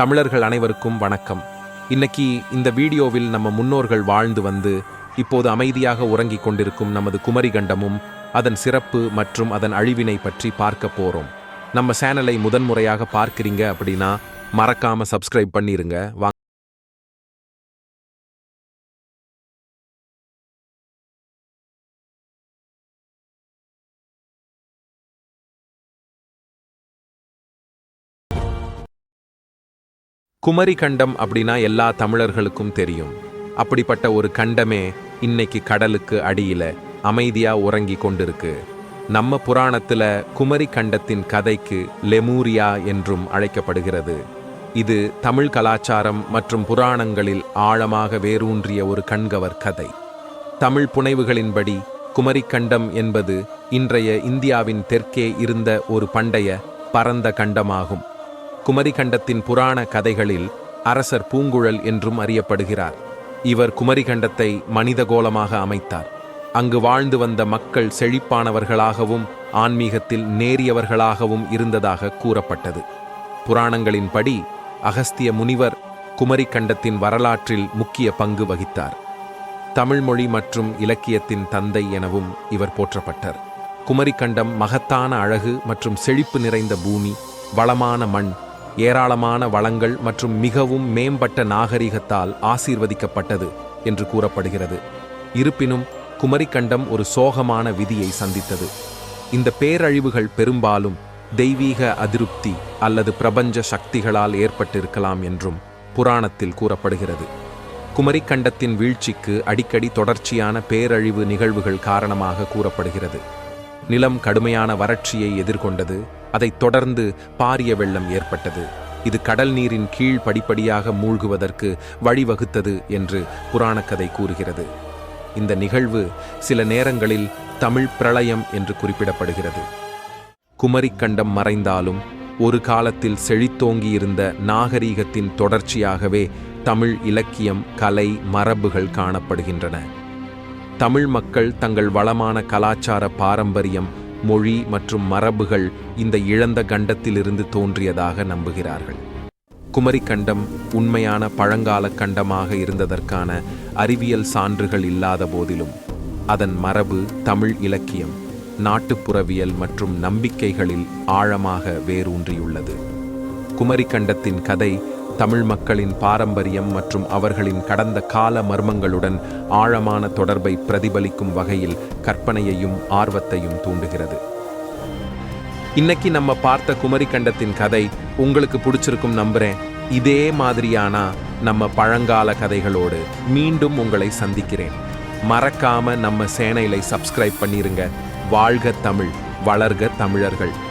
தமிழர்கள் அனைவருக்கும் வணக்கம். இன்னைக்கு இந்த வீடியோவில் நம்ம முன்னோர்கள் வாழ்ந்து வந்து இப்போது அமைதியாக உறங்கிக் கொண்டிருக்கும் நமது குமரிகண்டமும் அதன் சிறப்பு மற்றும் அதன் அழிவினை பற்றி பார்க்க போறோம். நம்ம சேனலை முதன்முறையாக பார்க்கிறீங்க அப்படின்னா மறக்காம சப்ஸ்கிரைப் பண்ணிருங்க. குமரி கண்டம் அப்படின்னா எல்லா தமிழர்களுக்கும் தெரியும். அப்படிப்பட்ட ஒரு கண்டமே இன்னைக்கு கடலுக்கு அடியில அமைதியா உறங்கி கொண்டிருக்கு. நம்ம புராணத்துல குமரி கண்டத்தின் கதைக்கு லெமூரியா என்றும் அழைக்கப்படுகிறது. இது தமிழ் கலாச்சாரம் மற்றும் புராணங்களில் ஆழமாக வேரூன்றிய ஒரு கண்கவர் கதை. தமிழ் புனைவுகளின்படி குமரிக்கண்டம் என்பது இன்றைய இந்தியாவின் தெற்கே இருந்த ஒரு பண்டைய பரந்த கண்டமாகும். குமரிகண்டத்தின் புராண கதைகளில் அரசர் பூங்குழல் என்றும் அறியப்படுகிறார். இவர் குமரிகண்டத்தை மனிதகோலமாக அமைத்தார். அங்கு வாழ்ந்து வந்த மக்கள் செழிப்பானவர்களாகவும் ஆன்மீகத்தில் நேரியவர்களாகவும் இருந்ததாக கூறப்பட்டது. புராணங்களின்படி அகஸ்திய முனிவர் குமரிக்கண்டத்தின் வரலாற்றில் முக்கிய பங்கு வகித்தார். தமிழ்மொழி மற்றும் இலக்கியத்தின் தந்தை எனவும் இவர் போற்றப்பட்டார். குமரிக்கண்டம் மகத்தான அழகு மற்றும் செழிப்பு நிறைந்த பூமி வளமான மண் ஏராளமான வளங்கள் மற்றும் மிகவும் மேம்பட்ட நாகரிகத்தால் ஆசீர்வதிக்கப்பட்டது என்று கூறப்படுகிறது. இருப்பினும் குமரிக்கண்டம் ஒரு சோகமான விதியை சந்தித்தது. இந்த பேரழிவுகள் பெரும்பாலும் தெய்வீக அதிருப்தி அல்லது பிரபஞ்ச சக்திகளால் ஏற்பட்டிருக்கலாம் என்றும் புராணத்தில் கூறப்படுகிறது. குமரிக்கண்டத்தின் வீழ்ச்சிக்கு அடிக்கடி தொடர்ச்சியான பேரழிவு நிகழ்வுகள் காரணமாக கூறப்படுகிறது. நிலம் கடுமையான வறட்சியை எதிர்கொண்டது அதைத் தொடர்ந்து பாரிய வெள்ளம் ஏற்பட்டது. இது கடல் நீரின் கீழ் படிப்படியாக மூழ்குவதற்கு வழிவகுத்தது என்று புராணக்கதை கூறுகிறது. இந்த நிகழ்வு சில நேரங்களில் தமிழ் பிரளயம் என்று குறிப்பிடப்படுகிறது. குமரிக்கண்டம் மறைந்தாலும் ஒரு காலத்தில் செழித்தோங்கியிருந்த நாகரீகத்தின் தொடர்ச்சியாகவே தமிழ் இலக்கியம் கலை மரபுகள் காணப்படுகின்றன. தமிழ் மக்கள் தங்கள் வளமான கலாச்சார பாரம்பரியம் மொழி மற்றும் மரபுகள் இந்த இழந்த கண்டத்திலிருந்து தோன்றியதாக நம்புகிறார்கள். குமரிக்கண்டம் உண்மையான பழங்கால கண்டமாக இருந்ததற்கான அறிவியல் சான்றுகள் இல்லாத போதிலும் அதன் மரபு தமிழ் இலக்கியம் நாட்டுப்புறவியல் மற்றும் நம்பிக்கைகளில் ஆழமாக வேரூன்றியுள்ளது. குமரிக்கண்டத்தின் கதை தமிழ் மக்களின் பாரம்பரியம் மற்றும் அவர்களின் கடந்த கால மர்மங்களுடன் ஆழமான தொடர்பை பிரதிபலிக்கும் வகையில் கற்பனையையும் ஆர்வத்தையும் தூண்டுகிறது. இன்னைக்கு நம்ம பார்த்த குமரிக்கண்டத்தின் கதை உங்களுக்கு பிடிச்சிருக்கும் நம்புறேன். இதே மாதிரியானா நம்ம பழங்கால கதைகளோடு மீண்டும் உங்களை சந்திக்கிறேன். மறக்காம நம்ம சேனலை சப்ஸ்கிரைப் பண்ணிருங்க. வாழ்க தமிழ் வளர்க தமிழர்கள்.